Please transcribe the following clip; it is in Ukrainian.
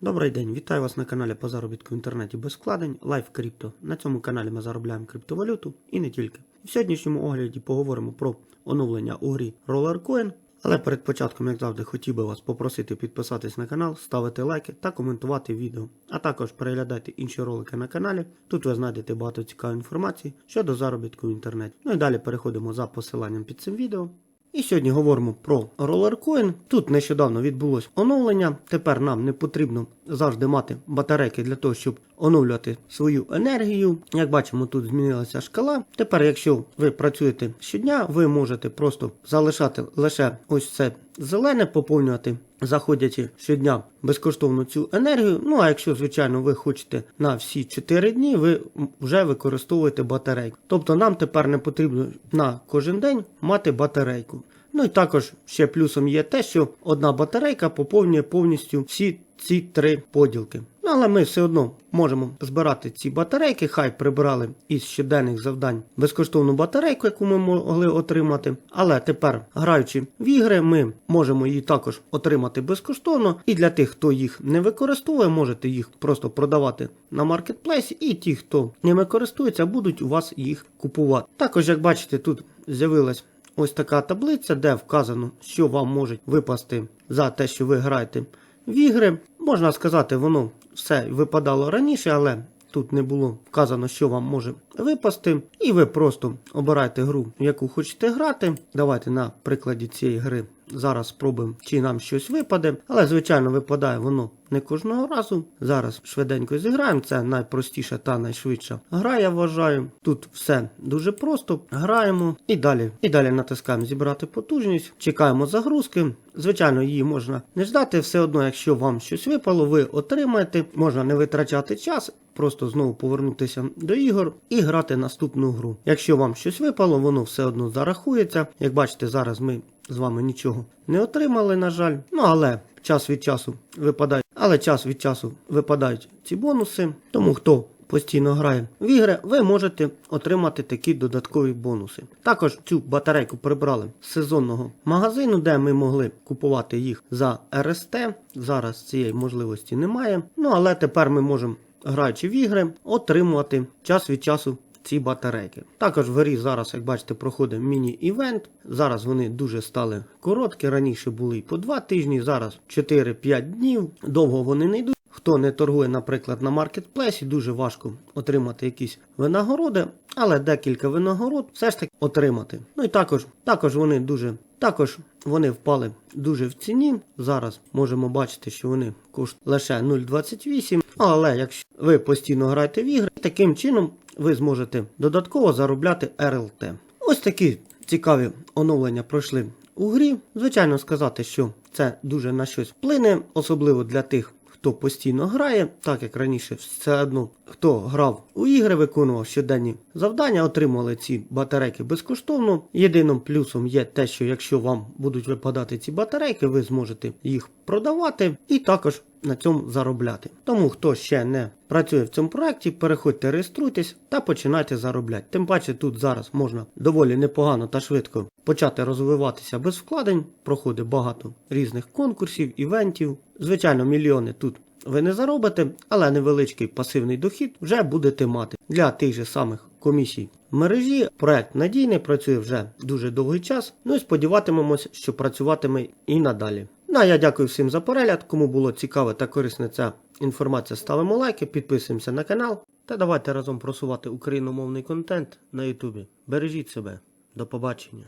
Добрий день, вітаю вас на каналі по заробітку в інтернеті без вкладень Live Crypto. На цьому каналі ми заробляємо криптовалюту і не тільки. В сьогоднішньому огляді поговоримо про оновлення у грі Rollercoin. Але перед початком, як завжди, хотів би вас попросити підписатись на канал, ставити лайки та коментувати відео. А також переглядайте інші ролики на каналі. Тут ви знайдете багато цікавої інформації щодо заробітку в інтернеті. Ну і далі переходимо за посиланням під цим відео. І сьогодні говоримо про Rollercoin. Тут нещодавно відбулось оновлення. Тепер нам не потрібно завжди мати батарейки для того, щоб оновлювати свою енергію. Як бачимо, тут змінилася шкала. Тепер, якщо ви працюєте щодня, ви можете просто залишати лише ось це зелене, поповнювати, заходячи щодня безкоштовно цю енергію. Ну а якщо, звичайно, ви хочете на всі 4 дні, ви вже використовуєте батарейку. Тобто нам тепер не потрібно на кожен день мати батарейку. Ну і також ще плюсом є те, що одна батарейка поповнює повністю всі ці три поділки. Ну, але ми все одно можемо збирати ці батарейки, хай прибрали із щоденних завдань безкоштовну батарейку, яку ми могли отримати. Але тепер, граючи в ігри, ми можемо її також отримати безкоштовно. І для тих, хто їх не використовує, можете їх просто продавати на маркетплейсі, і ті, хто ними користується, будуть у вас їх купувати. Також, як бачите, тут з'явилась ось така таблиця, де вказано, що вам може випасти за те, що ви граєте в ігри. Можна сказати, воно все випадало раніше, але тут не було вказано, що вам може випасти. І ви просто обираєте гру, в яку хочете грати. Давайте на прикладі цієї гри зараз спробуємо, чи нам щось випаде. Але, звичайно, випадає воно не кожного разу. Зараз швиденько зіграємо. Це найпростіша та найшвидша гра, я вважаю. Тут все дуже просто. Граємо і далі. І далі натискаємо зібрати потужність, чекаємо загрузки. Звичайно, її можна не ждати. Все одно, якщо вам щось випало, ви отримаєте. Можна не витрачати час. Просто знову повернутися до ігор і грати наступну гру. Якщо вам щось випало, воно все одно зарахується. Як бачите, зараз ми з вами нічого не отримали, на жаль. Ну але час від часу випадають, але час від часу випадають ці бонуси. Тому хто постійно грає в ігри, ви можете отримати такі додаткові бонуси. Також цю батарейку прибрали з сезонного магазину, де ми могли купувати їх за РСТ. Зараз цієї можливості немає. Ну але тепер ми можемо, граючи в ігри, отримувати час від часу ці батарейки. Також в грі зараз, як бачите, проходить міні-івент. Зараз вони дуже стали короткі. Раніше були по 2 тижні, зараз 4-5 днів. Довго вони не йдуть. Хто не торгує, наприклад, на маркетплейсі, дуже важко отримати якісь винагороди, але декілька винагород все ж таки отримати. Ну і також, також вони дуже. Також вони впали дуже в ціні. Зараз можемо бачити, що вони коштують лише 0,28. Але якщо ви постійно граєте в ігри, таким чином ви зможете додатково заробляти РЛТ. Ось такі цікаві оновлення пройшли у грі. Звичайно, сказати, що це дуже на щось вплине, особливо для тих. Хто постійно грає, так як раніше все одно, хто грав у ігри, виконував щоденні завдання, отримували ці батарейки безкоштовно. Єдиним плюсом є те, що якщо вам будуть випадати ці батарейки, ви зможете їх продавати і також на цьому заробляти. Тому хто ще не працює в цьому проєкті, переходьте, реєструйтесь та починайте заробляти. Тим паче тут зараз можна доволі непогано та швидко почати розвиватися без вкладень. Проходить багато різних конкурсів, івентів. Звичайно, мільйони тут ви не заробите, але невеличкий пасивний дохід вже будете мати для тих же самих комісій. В мережі проект надійний, працює вже дуже довгий час. Ну і сподіватимемось, що працюватиме і надалі. Ну а я дякую всім за перегляд. Кому було цікаво та корисна ця інформація, ставимо лайки, підписуємося на канал та давайте разом просувати україномовний контент на Ютубі. Бережіть себе. До побачення.